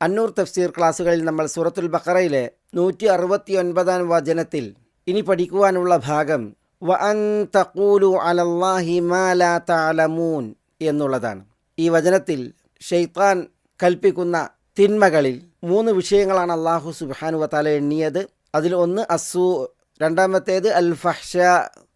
അന്നൂർ തഫ്സീർ ക്ലാസ്സുകളിൽ നമ്മൾ സൂറത്തുൽ ബഖറയിലെ നൂറ്റി അറുപത്തി ഒൻപതാം വചനത്തിൽ ഇനി പഠിക്കുവാനുള്ള ഭാഗം വ അൻ തഖൂലു അലല്ലാഹി മാ ലാ തഅലമൂൻ എന്നുള്ളതാണ്. ഈ വചനത്തിൽ ഷെയ്ത്താൻ കൽപ്പിക്കുന്ന തിന്മകളിൽ മൂന്ന് വിഷയങ്ങളാണ് അള്ളാഹു സുബാനു വത്താല എണ്ണിയത്. അതിൽ ഒന്ന് അസു രണ്ടാമത്തേത് അൽ ഫഹ്ഷ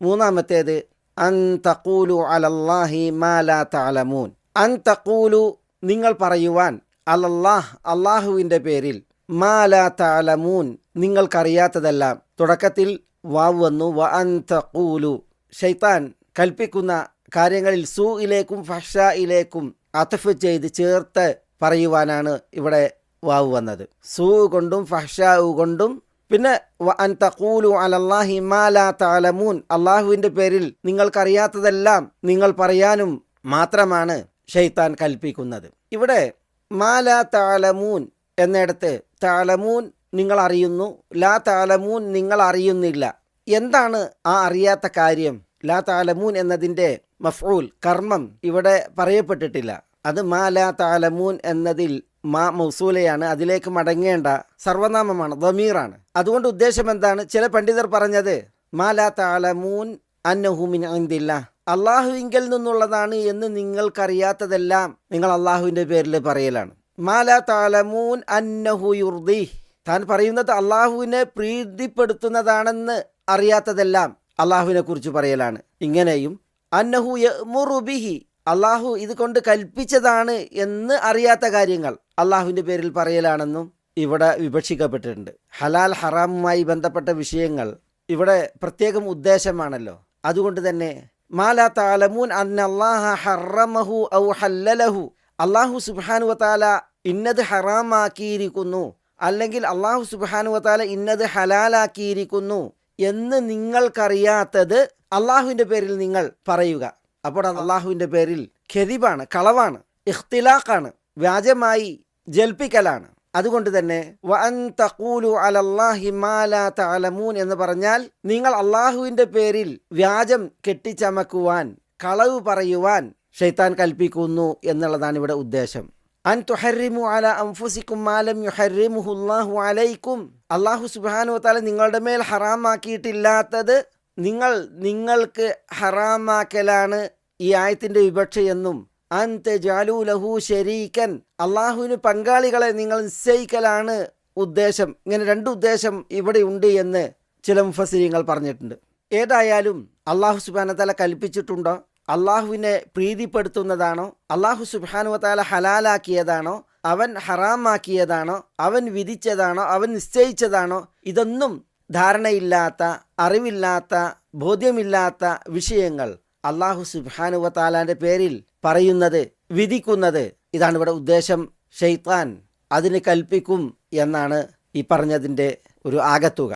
മൂന്നാമത്തേത് അൻ തഖൂലു അലല്ലാഹി മാ ലാ തഅലമൂൻ. അൻ തഖൂലു നിങ്ങൾ പറയുവാൻ അലല്ലാഹ് അള്ളാഹുവിന്റെ പേരിൽ മാ ലാ തഅലമൂൻ നിങ്ങൾക്കറിയാത്തതെല്ലാം. തുടക്കത്തിൽ വാവ് വന്നു. വ തഖൂലു. ഷൈത്താൻ കൽപ്പിക്കുന്ന കാര്യങ്ങളിൽ സു ഇലേക്കും ഫഷ ഇലേക്കും അതഫ് ചെയ്ത് ചേർത്ത് പറയുവാനാണ് ഇവിടെ വാവ് വന്നത്. സൂ കൊണ്ടും ഫഷ കൊണ്ടും. പിന്നെ തഖൂലു അലല്ലാഹി മാലാ താലമൂൻ അള്ളാഹുവിന്റെ പേരിൽ നിങ്ങൾക്കറിയാത്തതെല്ലാം നിങ്ങൾ പറയാനും മാത്രമാണ് ഷെയ്ത്താൻ കൽപ്പിക്കുന്നത്. ഇവിടെ മാ താലമൂൻ എന്നിടത്ത് താലമൂൻ നിങ്ങൾ അറിയുന്നു ലാ താലമൂൻ നിങ്ങൾ അറിയുന്നില്ല എന്താണ് ആ അറിയാത്ത കാര്യം? ലാ താലമൂൻ എന്നതിന്റെ മഫ്ഊൽ കർമ്മം ഇവിടെ പറയപ്പെട്ടിട്ടില്ല. അത് മാ ലാ താലമൂൻ എന്നതിൽ മാ മൗസൂലയാണ് അതിലേക്ക് മടങ്ങേണ്ട സർവനാമമാണ് ദമീറാണ്. അതുകൊണ്ട് ഉദ്ദേശം എന്താണ്? ചില പണ്ഡിതർ പറഞ്ഞത് മാ ലാ താലമൂൻ അന്നഹുമിൻ എന്തില്ല അള്ളാഹുവിങ്കിൽ നിന്നുള്ളതാണ് എന്ന് നിങ്ങൾക്കറിയാത്തതെല്ലാം നിങ്ങൾ അള്ളാഹുവിന്റെ പേരിൽ പറയലാണ്. മാലാ താലമൂൻ അന്നഹു യുർദി താൻ പറയുന്നത് അള്ളാഹുവിനെ പ്രീതിപ്പെടുത്തുന്നതാണെന്ന് അറിയാത്തതെല്ലാം അള്ളാഹുവിനെ കുറിച്ച് പറയലാണ്. ഇങ്ങനെയും അന്നഹു മുറുബിഹി അള്ളാഹു ഇത് കൊണ്ട് കൽപ്പിച്ചതാണ് എന്ന് അറിയാത്ത കാര്യങ്ങൾ അള്ളാഹുവിന്റെ പേരിൽ പറയലാണെന്നും ഇവിടെ വിഭക്ഷിക്കപ്പെട്ടിട്ടുണ്ട്. ഹലാൽ ഹറാമുമായി ബന്ധപ്പെട്ട വിഷയങ്ങൾ ഇവിടെ പ്രത്യേകം ഉദ്ദേശമാണല്ലോ. അതുകൊണ്ട് തന്നെ മാലാ അന്നല്ലാഹ ഹറമഹു ഔ ഹല്ലലഹു. അള്ളാഹു സുബാനു വത്താല ഇന്നത് ഹറാമാക്കിയിരിക്കുന്നു. അല്ലെങ്കിൽ അള്ളാഹു സുബാനു വത്താല ഇന്നത് ഹലാലാക്കിയിരിക്കുന്നു എന്ന് നിങ്ങൾക്കറിയാത്തത് അള്ളാഹുവിന്റെ പേരിൽ നിങ്ങൾ പറയുക. അപ്പോൾ അത് അള്ളാഹുവിന്റെ പേരിൽ ഖെതിബാണ് കളവാണ് ഇഖ്തിലാഖാണ് വ്യാജമായി ജൽപ്പിക്കലാണ്. അതുകൊണ്ട് തന്നെ എന്ന് പറഞ്ഞാൽ നിങ്ങൾ അള്ളാഹുവിന്റെ പേരിൽ വ്യാജം കെട്ടിച്ചമക്കുവാൻ കളവ് പറയുവാൻ ഷെയ്ത്താൻ കൽപ്പിക്കുന്നു എന്നുള്ളതാണ് ഇവിടെ ഉദ്ദേശം. അൻ അല അലൈക്കും അള്ളാഹു സുബാനു താല നിങ്ങളുടെ മേൽ ഹറാമാക്കിയിട്ടില്ലാത്തത് നിങ്ങൾ നിങ്ങൾക്ക് ഹറാമാക്കലാണ് ഈ ആയത്തിന്റെ വിവക്ഷയെന്നും ജാലു ലഹു അള്ളാഹുവിന് പങ്കാളികളെ നിങ്ങൾ നിശ്ചയിക്കലാണ് ഉദ്ദേശം. ഇങ്ങനെ രണ്ട് ഉദ്ദേശം ഇവിടെ ഉണ്ട് എന്ന് ചില മുഫസിരിങ്ങൾ പറഞ്ഞിട്ടുണ്ട്. ഏതായാലും അള്ളാഹു സുബാനത്തല കൽപ്പിച്ചിട്ടുണ്ടോ? അള്ളാഹുവിനെ പ്രീതിപ്പെടുത്തുന്നതാണോ? അള്ളാഹു സുബാനുവത്താല ഹലാലാക്കിയതാണോ? അവൻ ഹറാമാക്കിയതാണോ? അവൻ വിധിച്ചതാണോ? അവൻ നിശ്ചയിച്ചതാണോ? ഇതൊന്നും ധാരണയില്ലാത്ത അറിവില്ലാത്ത ബോധ്യമില്ലാത്ത വിഷയങ്ങൾ. അള്ളാഹു സുബാനുവത്താലാന്റെ പേരിൽ പറയുന്നത് വിധിക്കുന്നത്. ഇതാണ് ഇവിടെ ഉദ്ദേശം. ഷെയ്ത്താൻ അതിന് കൽപ്പിക്കും എന്നാണ് ഈ പറഞ്ഞതിന്റെ ഒരു ആകത്തുക.